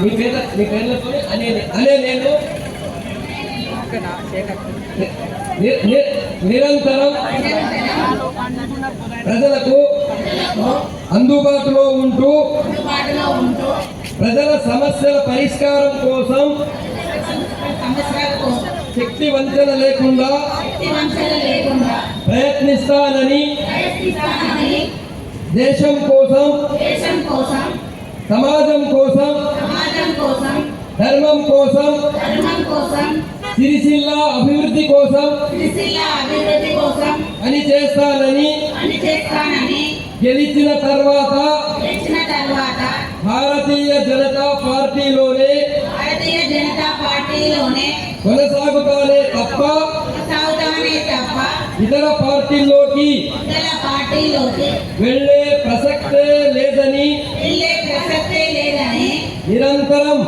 మీ పేద మీ పేర్లతో అనే అనే నేను నిరంతరం ప్రజలకు అందుబాటులో ఉంటూ ప్రజల సమస్యల పరిష్కారం కోసం శక్తి వంచన లేకుండా ప్రయత్నిస్తానని దేశం కోసం సమాజం కోసం ధర్మం కోసం ధర్మం కోసం సిరిసిల్ల అభివృద్ధి కోసం సిరిసిల్ల అభివృద్ధి కోసం పని చేస్తానని పనిచేస్తానని గెలిచిన తర్వాత గెలిచిన తర్వాత భారతీయ జనతా పార్టీలోనే భారతీయ జనతా పార్టీలోనే కొనసాగుతానే తప్ప కొనసాగుతానే తప్ప ఇతర పార్టీల్లోకి ఇతర పార్టీలోకి వెళ్ళే ప్రసక్తే నిరంతరం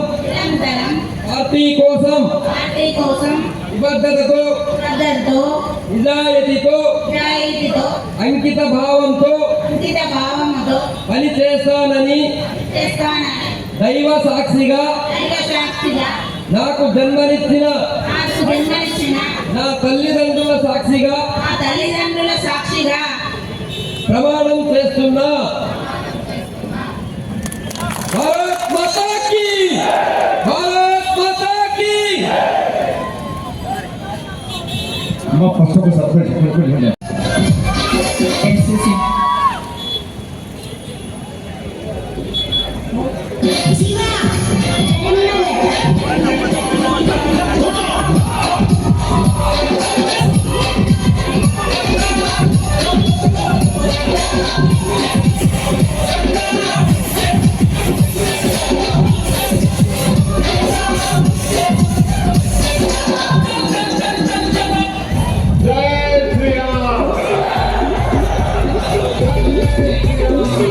పార్టీ కోసం పార్టీ కోసం నిబద్ధతతో నిజాయితీతో నిజాయితీతో అంకిత భావంతో అంకిత పని చేస్తానని చేస్తానని దైవ సాక్షిగా దైవ సాక్షిగా నాకు జన్మనిచ్చిన నాకు జన్మనిచ్చిన నా తల్లిదండ్రుల సాక్షిగా మా తల్లిదండ్రుల సాక్షిగా ప్రమాణం చేస్తున్నా มาประสบสัตว์เพื่อนเพื่อนเพื่อนเนี่ย Deus.